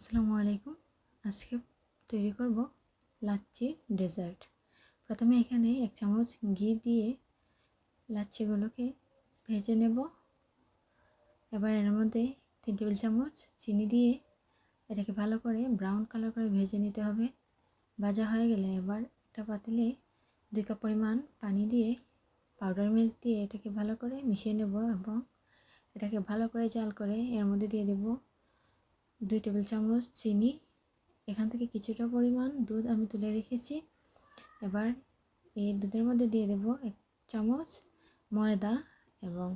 আসসালামু আলাইকুম। আজকে তৈরি করব লাচ্ছি ডেজার্ট। প্রথমে এখানে এক চামচ ঘি দিয়ে লাচ্ছিগুলোকে ভেজে নেব। এবার এর মধ্যে তিন টেবিল চামচ চিনি দিয়ে এটাকে ভালো করে ব্রাউন কালার করে ভেজে নিতে হবে। ভাজা হয়ে গেলে এবার একটা পাতিলে দুই কাপ পরিমাণ পানি দিয়ে পাউডার মিল্ক দিয়ে এটাকে ভালো করে মিশিয়ে নেব এবং এটাকে ভালো করে জাল করে এর মধ্যে দিয়ে দেবো দুই টেবিল চামচ চিনি, এখান থেকে কিছুটা পরিমাণ দুধ আমি তুলে রেখেছি। এবার এই দুধের মধ্যে দিয়ে দেব এক চামচ ময়দা এবং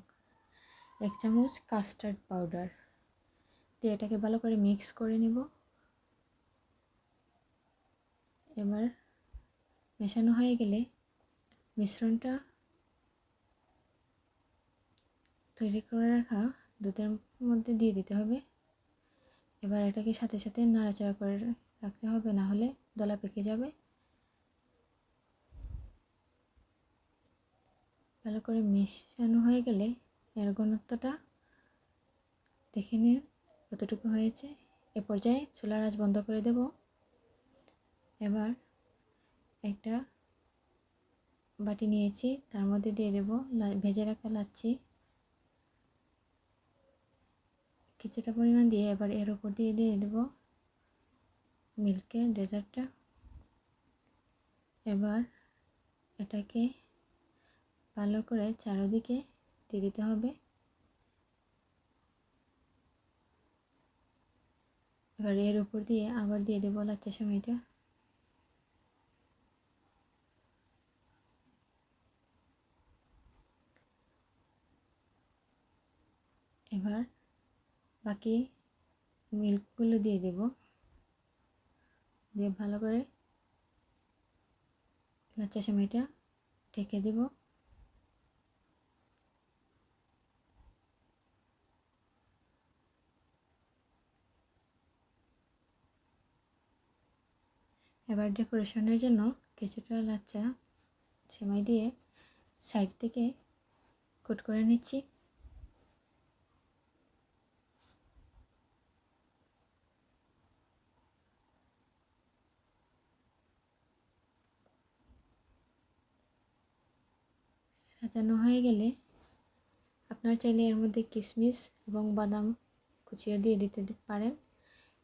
এক চামচ কাস্টার্ড পাউডার। দিয়ে এটাকে ভালো করে মিক্স করে নিব। এবার মেশানো হয়ে গেলে মিশ্রণটা তৈরি করে রাখা দুধের মধ্যে দিয়ে দিতে হবে। এবার এটাকে সাথে সাথে নাড়াচাড়া করে রাখতে হবে, না হলে দলা পেকে যাবে। ভালো করে মেশানো হয়ে গেলে এর ঘনত্বটা দেখে নিন কতটুকু হয়েছে। এ পর্যায়ে চুলার আঁচ বন্ধ করে দেব। এবার একটা বাটি নিয়েছি, তার মধ্যে দিয়ে দেব ভেজে রাখা লাচ্ছি। কিছুটা পরিমাণ দিয়ে এবার এর উপর দিয়ে দিয়ে দেবো মিল্কের ডেজার্টটা। এবার এটাকে ভালো করে চারোদিকে দিয়ে দিতে হবে। এবার এর উপর দিয়ে আবার দিয়ে দেবো লাচ্চা সময়টা এবার বাকি মিল্কগুলো দিয়ে দেব। দিয়ে ভালো করে লাচ্চা সেমাইটা ঢেকে দেব। এবার ডেকোরেশনের জন্য কিছুটা লাচ্চা সেমাই দিয়ে সাইড থেকে কুট করে নিচ্ছি। সাজানো হয়ে গেলে আপনার চাইলে এর মধ্যে কিশমিশ এবং বাদাম কুচিয়ে দিয়ে দিতে পারেন।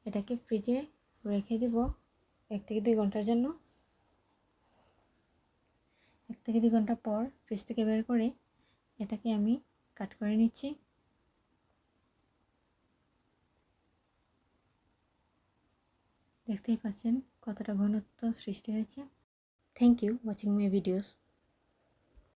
এটাকে ফ্রিজে রেখে দেব এক থেকে দুই ঘণ্টার জন্য। এক থেকে দুই ঘণ্টা পর ফ্রিজ থেকে বের করে এটাকে আমি কাট করে নিচ্ছি। দেখতেই পাচ্ছেন কতটা ঘনত্ব সৃষ্টি হয়েছে। Thank you watching my videos